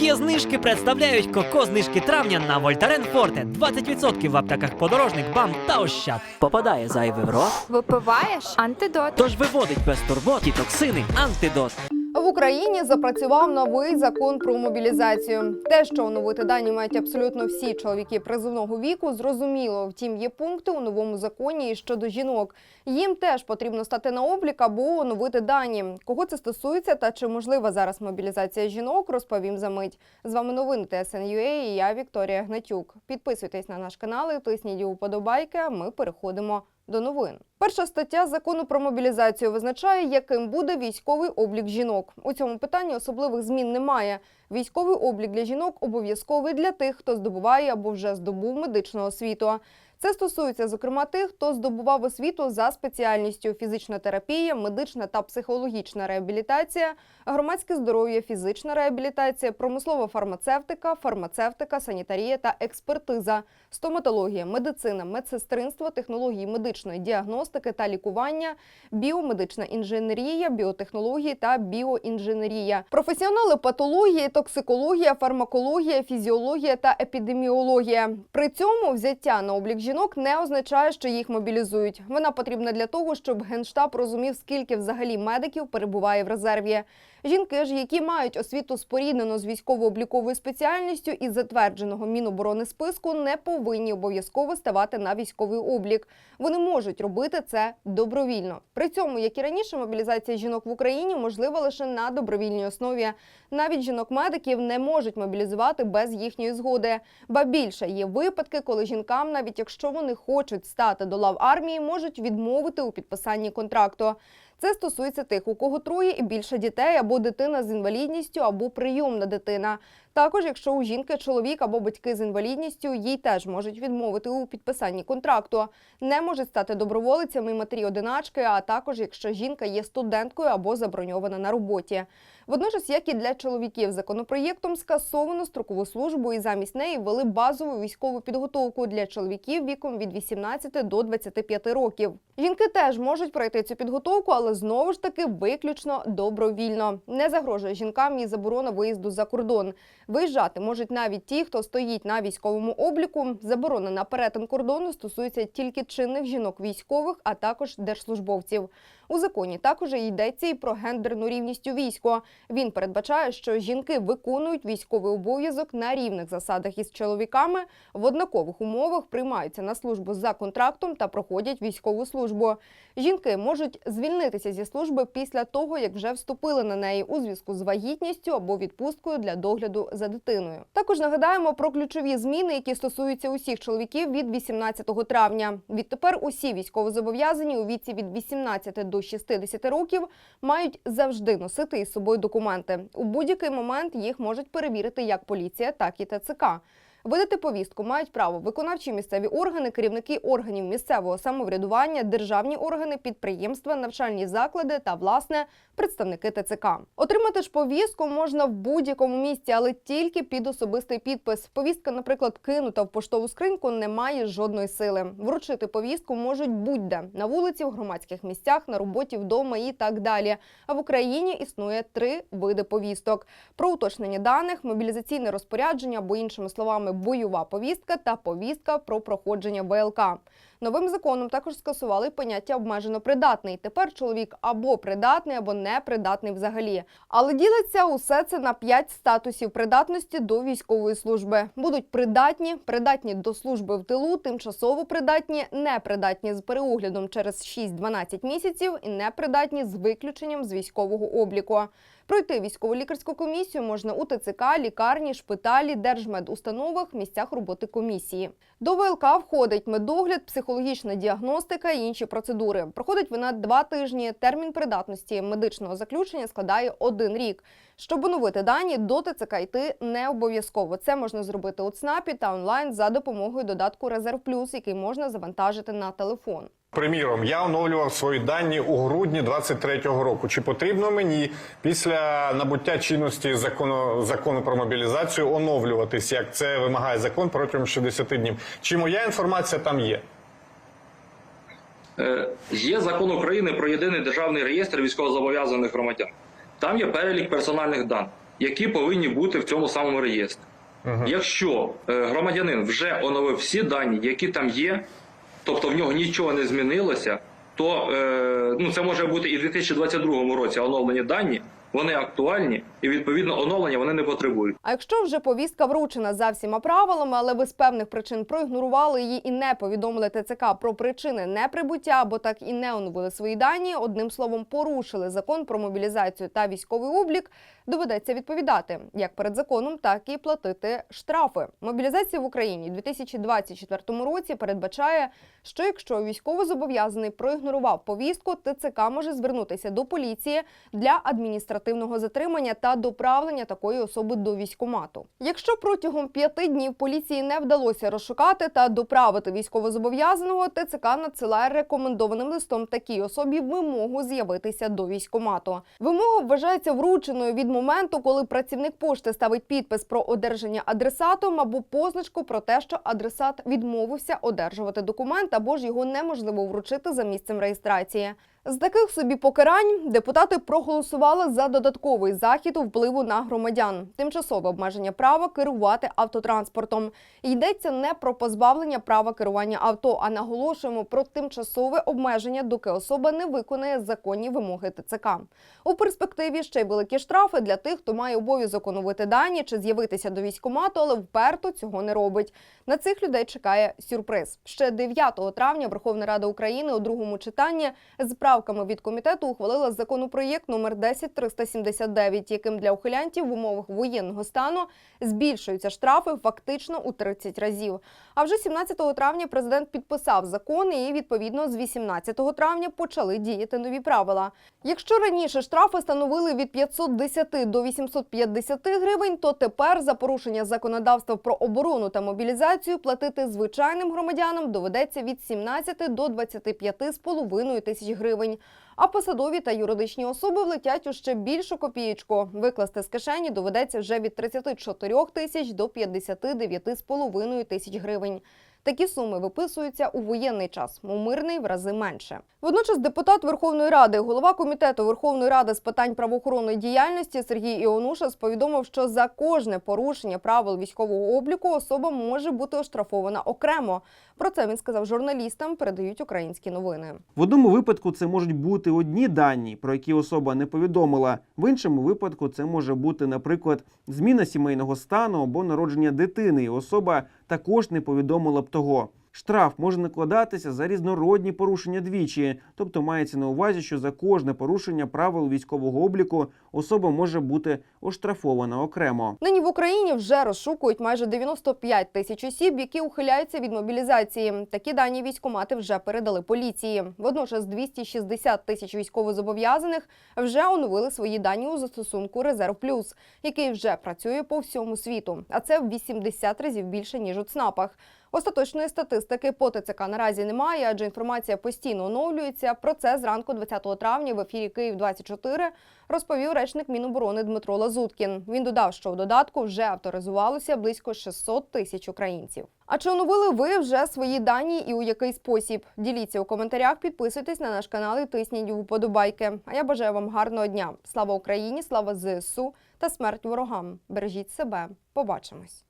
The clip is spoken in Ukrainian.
Є знижки представляють коко знижки травня на Вольтарен Форте. 20% в аптеках подорожник, бам та ощад. Попадає зайвий в рот, Випиваєш антидот. тож виводить без турбот і токсини антидот. В Україні запрацював новий закон про мобілізацію. Те, що оновити дані мають абсолютно всі чоловіки призовного віку, зрозуміло. Втім, є пункти у новому законі і щодо жінок. Їм теж потрібно стати на облік або оновити дані. Кого це стосується та чи можлива зараз мобілізація жінок, розповім за мить. З вами новини ТСНЮА і я Вікторія Гнатюк. Підписуйтесь на наш канал і тисніть уподобайки. а Ми переходимо до новин. Перша стаття закону про мобілізацію визначає, яким буде військовий облік жінок. У цьому питанні особливих змін немає. Військовий облік для жінок обов'язковий для тих, хто здобуває або вже здобув медичну освіту. Це стосується, зокрема, тих, хто здобував освіту за спеціальністю фізична терапія, медична та психологічна реабілітація, громадське здоров'я, фізична реабілітація, промислова фармацевтика, фармацевтика, санітарія та експертиза, стоматологія, медицина, медсестринство, технології медичної діагностики та лікування, біомедична інженерія, біотехнології та біоінженерія, професіонали патології, токсикологія, фармакологія, фізіологія та епідеміологія. При цьому взяття на облік жінок не означає, що їх мобілізують. Вона потрібна для того, щоб генштаб розумів, скільки взагалі медиків перебуває в резерві. Жінки ж, які мають освіту споріднену з військово-обліковою спеціальністю із затвердженого Міноборони списку, не повинні обов'язково ставати на військовий облік. Вони можуть робити це добровільно. При цьому, як і раніше, мобілізація жінок в Україні можлива лише на добровільній основі. Навіть жінок-медиків не можуть мобілізувати без їхньої згоди. Ба більше є випадки, коли жінкам, навіть якщо вони хочуть стати до лав армії, можуть відмовити у підписанні контракту. Це стосується тих, у кого троє і більше дітей, або дитина з інвалідністю, або прийомна дитина. Також, якщо у жінки чоловік або батьки з інвалідністю, їй теж можуть відмовити у підписанні контракту. Не можуть стати доброволицями матері одиначки, а також якщо жінка є студенткою або заброньована на роботі. Водночас, як і для чоловіків, законопроєктом скасовано строкову службу і замість неї ввели базову військову підготовку для чоловіків віком від 18 до 25 років. Жінки теж можуть пройти цю підготовку, але знову ж таки виключно добровільно. Не загрожує жінкам і заборона виїзду за кордон. Виїжджати можуть навіть ті, хто стоїть на військовому обліку. Заборона на перетин кордону стосується тільки чинних жінок військових, а також держслужбовців. У законі також йдеться і про гендерну рівність у війську. Він передбачає, що жінки виконують військовий обов'язок на рівних засадах із чоловіками, в однакових умовах приймаються на службу за контрактом та проходять військову службу. Жінки можуть звільнитися зі служби після того, як вже вступили на неї у зв'язку з вагітністю або відпусткою для догляду за дитиною. Також нагадаємо про ключові зміни, які стосуються усіх чоловіків від 18 травня. Відтепер усі військовозобов'язані у віці від 18 до 60 років мають завжди носити із собою документи. У будь-який момент їх можуть перевірити як поліція, так і ТЦК. Видати повістку мають право виконавчі місцеві органи, керівники органів місцевого самоврядування, державні органи, підприємства, навчальні заклади та власне представники ТЦК. Отримати ж повістку можна в будь-якому місці, але тільки під особистий підпис. Повістка, наприклад, кинута в поштову скриньку, не має жодної сили. Вручити повістку можуть будь-де на вулиці, в громадських місцях, на роботі, вдома і так далі. А в Україні існує три види повісток: про уточнення даних, мобілізаційне розпорядження або іншими словами бойова повістка та повістка про проходження ВЛК. Новим законом також скасували поняття обмежено придатний. Тепер чоловік або придатний, або непридатний взагалі. Але ділиться усе це на п'ять статусів придатності до військової служби. Будуть придатні, придатні до служби в тилу, тимчасово придатні, непридатні з переоглядом через 6-12 місяців і непридатні з виключенням з військового обліку. Пройти військово-лікарську комісію можна у ТЦК, лікарні, шпиталі, держмедустановах, місцях роботи комісії. До ВЛК входить медогляд, психологічна діагностика і інші процедури. Проходить вона два тижні. Термін придатності медичного заключення складає один рік. Щоб оновити дані, до ТЦК йти не обов'язково. Це можна зробити у ЦНАПі та онлайн за допомогою додатку Резерв Плюс, який можна завантажити на телефон. Приміром, я оновлював свої дані у грудні 23-го року. Чи потрібно мені після набуття чинності закону закону про мобілізацію оновлюватись, як це вимагає закон протягом 60 днів? Чи моя інформація там є? Е, Є закон України про єдиний державний реєстр військовозобов'язаних громадян. Там є перелік персональних даних. які повинні бути в цьому самому реєстрі. Якщо е, громадянин вже оновив всі дані, які там є, тобто в нього нічого не змінилося, то е, ну, це може бути і в 2022 році оновлені дані, вони актуальні, і відповідно оновлення вони не потребують. А якщо вже повістка вручена за всіма правилами, але ви з певних причин проігнорували її і не повідомили ТЦК про причини неприбуття, або так і не оновили свої дані, одним словом, порушили закон про мобілізацію та військовий облік, доведеться відповідати як перед законом, так і платити штрафи. Мобілізація в Україні у 2024 році передбачає, що якщо військовозобов'язаний проігнорував повістку, ТЦК може звернутися до поліції для адміністративного затримання та доправлення такої особи до військкомату. Якщо протягом п'яти днів поліції не вдалося розшукати та доправити військовозобов'язаного, ТЦК надсилає рекомендованим листом такій особі вимогу з'явитися до військкомату. Вимога вважається врученою від моменту, коли працівник пошти ставить підпис про одержання адресатом або позначку про те, що адресат відмовився одержувати документ або ж його неможливо вручити за місцем реєстрації. З таких собі покарань депутати проголосували за додатковий захід впливу на громадян, тимчасове обмеження права керувати автотранспортом. Йдеться не про позбавлення права керування авто, а наголошуємо про тимчасове обмеження, доки особа не виконає законні вимоги ТЦК. У перспективі ще й великі штрафи для тих, хто має обов'язок оновити дані чи з'явитися до військкомату, але вперто цього не робить. На цих людей чекає сюрприз. Ще 9 травня Верховна Рада України у другому читанні з правками від комітету ухвалила законопроєкт номер 10379, яким для ухилянтів в умовах воєнного стану збільшуються штрафи фактично у 30 разів. А вже 17 травня президент підписав закон, і відповідно з 18 травня почали діяти нові правила. Якщо раніше штрафи становили від 510 до 850 гривень, то тепер за порушення законодавства про оборону та мобілізацію платити звичайним громадянам доведеться від 17 до 25,5 тисяч гривень. А посадові та юридичні особи влетять у ще більшу копієчку. Викласти з кишені доведеться вже від 34 тисяч до 59,5 тисяч гривень. Такі суми виписуються у воєнний час, у мирний в рази менше. Водночас депутат Верховної Ради, голова комітету Верховної Ради з питань правоохоронної діяльності Сергій Іонушас повідомив, що за кожне порушення правил військового обліку особа може бути оштрафована окремо. Про це він сказав журналістам. Передають українські новини. В одному випадку це можуть бути одні дані, про які особа не повідомила. В іншому випадку це може бути, наприклад, зміна сімейного стану або народження дитини, і особа також не повідомила б того. Штраф може накладатися за різнородні порушення двічі, тобто мається на увазі, що за кожне порушення правил військового обліку особа може бути оштрафована окремо. Нині в Україні вже розшукують майже 95 тисяч осіб, які ухиляються від мобілізації. Такі дані військомати вже передали поліції. Водночас 260 тисяч військовозобов'язаних вже оновили свої дані у застосунку Резерв Плюс, який вже працює по всьому світу. А це в 80 разів більше ніж у ЦНАПах. Остаточної статистики по ТЦК наразі немає, адже інформація постійно оновлюється. Про це зранку 20 травня в ефірі Київ 24 розповів речник Міноборони Дмитро Лазуткін. Він додав, що в додатку вже авторизувалося близько 600 тисяч українців. А чи оновили ви вже свої дані і у який спосіб? Діліться у коментарях, підписуйтесь на наш канал і тисніть вподобайки. А я бажаю вам гарного дня. Слава Україні, слава ЗСУ та смерть ворогам. Бережіть себе. Побачимось.